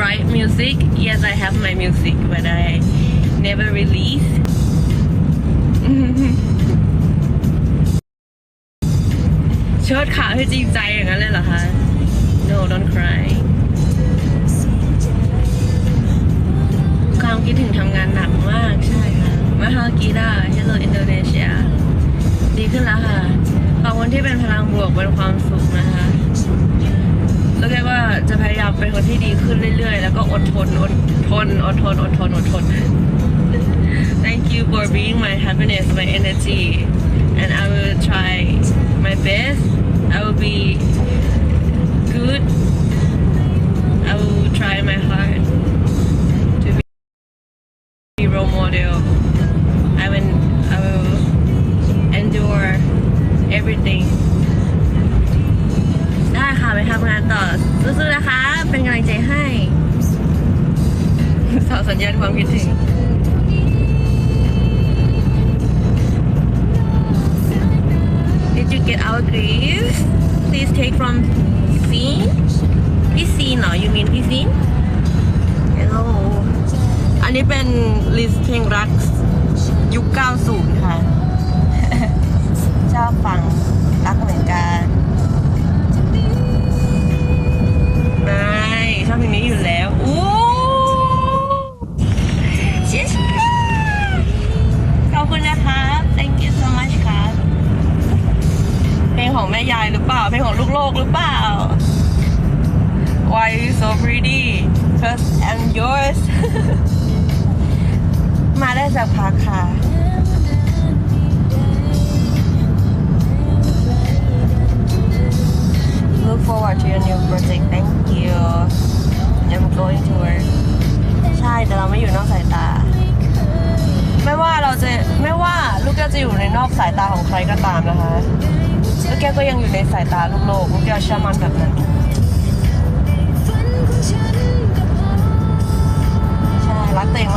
write music yes I have my music but I never release เชิดขาให้จริงใจอย่างนั้นเลยเหรอคะ no don't cry ความคิดถึงทำงานหนักมากใช่ค่ะมาฮากีดา Hello Indonesia ดีขึ้นแล้วค่ะขอบคุณที่เป็นพลังบวกเป็นความสุข จะพยายามเป็นคนที่ดีขึ้นเรื่อยๆ แล้วก็อดทนอดทนอดทนอดทนอดทน Thank you for being my happiness, my energy, and I will try my best. I will be good. I will try my hard to be role model. I will, I will endure everything. ได้ค่ะไปทำงานต่อ สู้ๆนะคะ เป็นกำลังใจให้สอสัญญาณความคิดถึง Did you get our grief? Please take from scene. พี่ซีนเหรอ you mean พี่ซีน Hello อันนี้เป็นลิสต์เพลงรักยุค 90 ม่ยายหรือเปล่าเพลงของลูกโลกหรือเปล่า Why are you so pretty Cause I'm yours มาได้สักพักค่ะ Look forward to your new project thank you I'm going to work ใช่แต่เราไม่อยู่นอกสายตา ไม่ว่าเราจะไม่ว่าลูกแก้วจะอยู่ในนอกสายตาของใครก็ตามนะคะ ลูกแก้วก็ยังอยู่ในสายตาลูกโลกลูกแก้วเชื่อมั่นแบบนั้นใช่รักตัวเอง